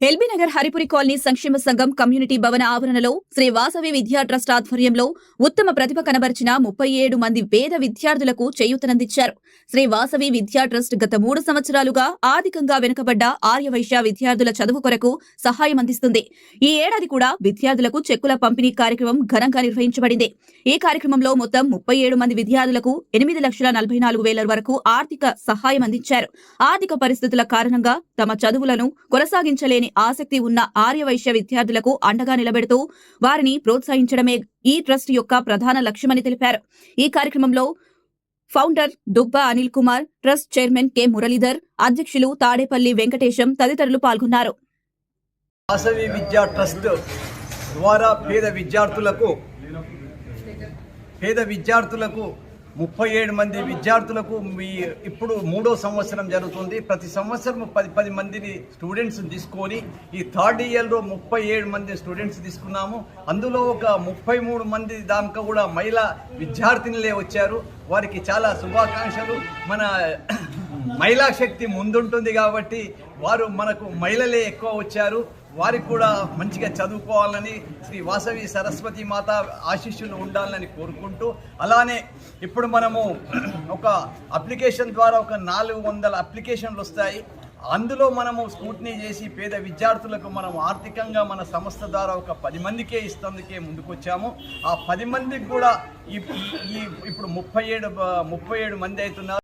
LB Nagar Haripuri colony సంక్షేమ సంఘం community భవన ఆవరణలో శ్రీ వాసవి విద్యా ట్రస్ట్ ఆధ్వర్యంలో ఉత్తమ ప్రతిభ కనబరిచిన ముప్పై ఏడు మంది పేద విద్యార్థులకు చేయూతనందించారు. శ్రీ వాసవి విద్యా ట్రస్ట్ గత మూడు సంవత్సరాలుగా ఆర్థికంగా వెనుకబడ్డ ఆర్యవైశ్య విద్యార్థుల చదువు కొరకు సహాయం అందిస్తుంది. ఈ ఏడాది కూడా విద్యార్థులకు చెక్కుల పంపిణీ కార్యక్రమం ఘనంగా నిర్వహించబడింది. ఈ కార్యక్రమంలో మొత్తం ముప్పై ఏడు మంది విద్యార్థులకు ఎనిమిది లక్షల నలభై నాలుగు వేల వరకు ఆర్థిక సహాయం అందించారు. ఆర్థిక పరిస్థితుల కారణంగా తమ చదువులను కొనసాగించలేని ఆసక్తి ఉన్న ఆర్యవైశ్య విద్యార్థులకు అండగా నిలబెడుతూ వారిని ప్రోత్సహించడమే ఈ ట్రస్ట్ యొక్క ప్రధాన లక్ష్యమని తెలిపారు. ఈ కార్యక్రమంలో founder Dubba Anil Kumar trust chairman K. Muralidhar అధ్యక్షులు తాడేపల్లి వెంకటేశం తదితరులు పాల్గొన్నారు. వాసవి విద్యా ట్రస్ట్ ద్వారా పేద విద్యార్థులకు పేద విద్యార్థులకు ముప్పై ఏడు మంది విద్యార్థులకు మీ ఇప్పుడు మూడో సంవత్సరం జరుగుతుంది. ప్రతి సంవత్సరం పది పది మందిని స్టూడెంట్స్ తీసుకొని ఈ థర్డ్ ఇయర్లో ముప్పై ఏడు మంది స్టూడెంట్స్ తీసుకున్నాము. అందులో ఒక ముప్పై మూడు మంది దాకా కూడా మహిళా విద్యార్థినులే వచ్చారు. వారికి చాలా శుభాకాంక్షలు. మన మహిళా శక్తి ముందుంటుంది కాబట్టి వారు మనకు మహిళలే ఎక్కువ వచ్చారు. వారికి కూడా మంచిగా చదువుకోవాలని శ్రీ వాసవి సరస్వతి మాత ఆశీస్సులు ఉండాలని కోరుకుంటూ అలానే ఇప్పుడు మనము ఒక అప్లికేషన్ ద్వారా ఒక నాలుగు వందల అప్లికేషన్లు వస్తాయి. అందులో మనము స్కూట్నీ చేసి పేద విద్యార్థులకు మనం ఆర్థికంగా మన సంస్థ ద్వారా ఒక పది మందికే ఇస్తందుకే ముందుకొచ్చాము. ఆ పది మందికి కూడా ఇప్పుడు ఈ- ఇప్పుడు ముప్పై ఏడు ముప్పై ఏడు మంది అవుతున్నారు.